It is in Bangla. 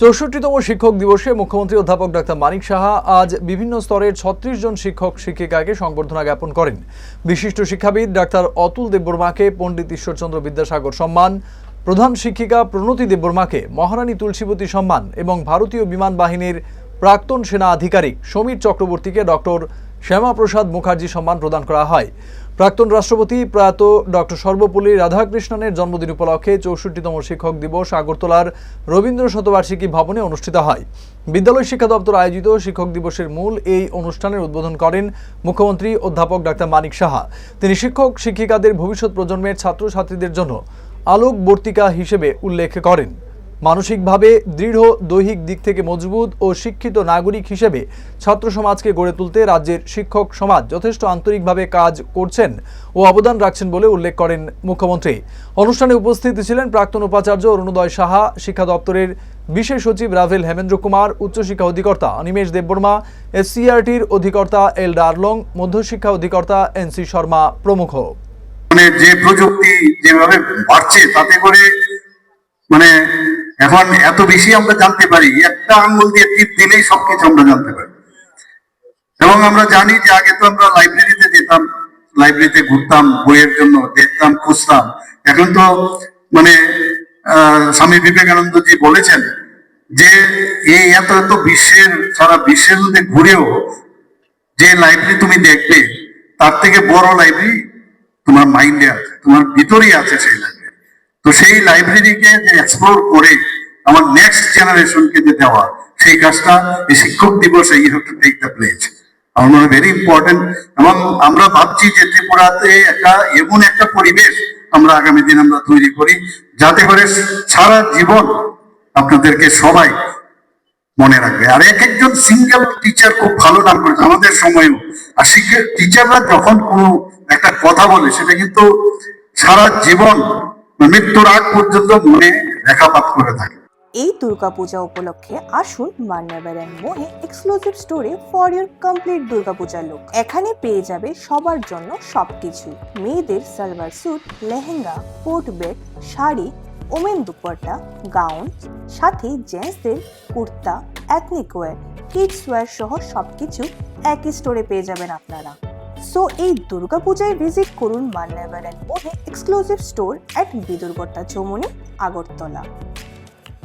চৌষট্টিতম শিক্ষক দিবসে মুখ্যমন্ত্রী অধ্যাপক ডাক্তার মানিক সাহা আজ বিভিন্ন স্তরের ছত্রিশ জন শিক্ষক শিক্ষিকাকে সংবর্ধনা জ্ঞাপন করেন। বিশিষ্ট শিক্ষাবিদ ডাক্তার অতুল দেববর্মাকে পণ্ডিত ঈশ্বরচন্দ্র বিদ্যাসাগর সম্মান, প্রধান শিক্ষিকা প্রণতি দেববর্মাকে মহারানী তুলসীবতী সম্মান এবং ভারতীয় বিমান বাহিনীর প্রাক্তন সেনা আধিকারিক সমীর চক্রবর্তীকে ডক্টর শ্যামাপ্রসাদ মুখার্জি সম্মান প্রদান করা হয়। প্রাক্তন রাষ্ট্রপতি প্রয়াত ডক্টর সর্বপল্লী রাধাকৃষ্ণনের জন্মদিন উপলক্ষে চৌষট্টিতম শিক্ষক দিবস আগরতলার রবীন্দ্র শতবার্ষিকী ভবনে অনুষ্ঠিত হয়। বিদ্যালয় শিক্ষা দপ্তর আয়োজিত শিক্ষক দিবসের মূল এই অনুষ্ঠানের উদ্বোধন করেন মুখ্যমন্ত্রী অধ্যাপক ডাক্তার মানিক সাহা। তিনি শিক্ষক, শিক্ষিকাদের ভবিষ্যৎ প্রজন্মের ছাত্রছাত্রীদের জন্য আলোকবর্তিকা হিসেবে উল্লেখ করেন। মানসিকভাবে দৃঢ় দৈহিক দিক থেকে মজবুত ও শিক্ষিত নাগরিক হিসেবে ছাত্র সমাজকে গড়ে তুলতে রাজ্যের শিক্ষক সমাজ যথেষ্ট আন্তরিকভাবে কাজ করছেন ও অবদান রাখছেন বলে উল্লেখ করেন মুখ্যমন্ত্রী। অনুষ্ঠানে উপস্থিত ছিলেন প্রাক্তন উপাচার্য অরুণোদয় সাহা, শিক্ষা দপ্তরের বিশেষ সচিব রাভেল হেমেন্দ্র কুমার, উচ্চশিক্ষা অধিকর্তা অনিমেষ দেববর্মা, এসসিআরটির অধিকর্তা এল ডার্লং মধ্যশিক্ষা অধিকর্তা এনসি শর্মা প্রমুখ। মানে যে প্রযুক্তি যেভাবে বাড়ছে, তাতে করে মানে এখন এত বেশি আমরা জানতে পারি, একটা আঙ্গুল দিয়ে টিপ দিলেই সবকিছু আমরা জানতে পারি। এবং আমরা জানি যে আগে তো আমরা লাইব্রেরিতে যেতাম, লাইব্রেরিতে ঘুরতাম, বইয়ের জন্য দেখতাম, খুঁজতাম। এখন তো মানে স্বামী বিবেকানন্দজি বলেছেন যে এই এত এত বিশ্বের, সারা বিশ্বের মধ্যে ঘুরেও যে লাইব্রেরি তুমি দেখবে তার থেকে বড় লাইব্রেরি তোমার মাইন্ডে আছে, তোমার ভিতরেই আছে সেই লাইব্রেরি। তো সেই লাইব্রেরিকে এক্সপ্লোর করে আমার নেক্সট জেনারেশনকে যে দেওয়া, সেই কাজটা এই শিক্ষক দিবস এই have to take the place আমার মনে ভেরি ইম্পর্টেন্ট এবং আমরা ভাবছি যে ত্রিপুরাতে একটা এমন একটা পরিবেশ আমরা আগামী দিন আমরা তৈরি করি, যাতে করে সারা জীবন আপনাদেরকে সবাই মনে রাখবে। আর এক একজন সিঙ্গেল টিচার খুব ভালো নাম করেছে আমাদের সময়ও। আর শিক্ষক টিচাররা যখন কোনো একটা কথা বলে, সেটা কিন্তু সারা জীবন মৃত্যুর আগ পর্যন্ত মনে রেখাপাত করে থাকে। এই দুর্গাপূজা উপলক্ষে আসুন মান্নাবার মোহে এক্সক্লুসিভ স্টোরে for your complete Durga Puja look এখানে পেয়ে যাবে সবার জন্য সবকিছু। মেয়েদের সালোয়ার স্যুট লেহেঙ্গা কোট বেড শাড়ি ওমেন দুপাট্টা গাউন সাথে জেন্টসদের kurta ethnic wear kids wear সহ সবকিছু একই স্টোরে পেয়ে যাবেন আপনারা। সো এই দুর্গাপূজায় ভিজিট করুন Manyavar and Mohey exclusive store at বিদুর্গতা Chowmuhani Agartala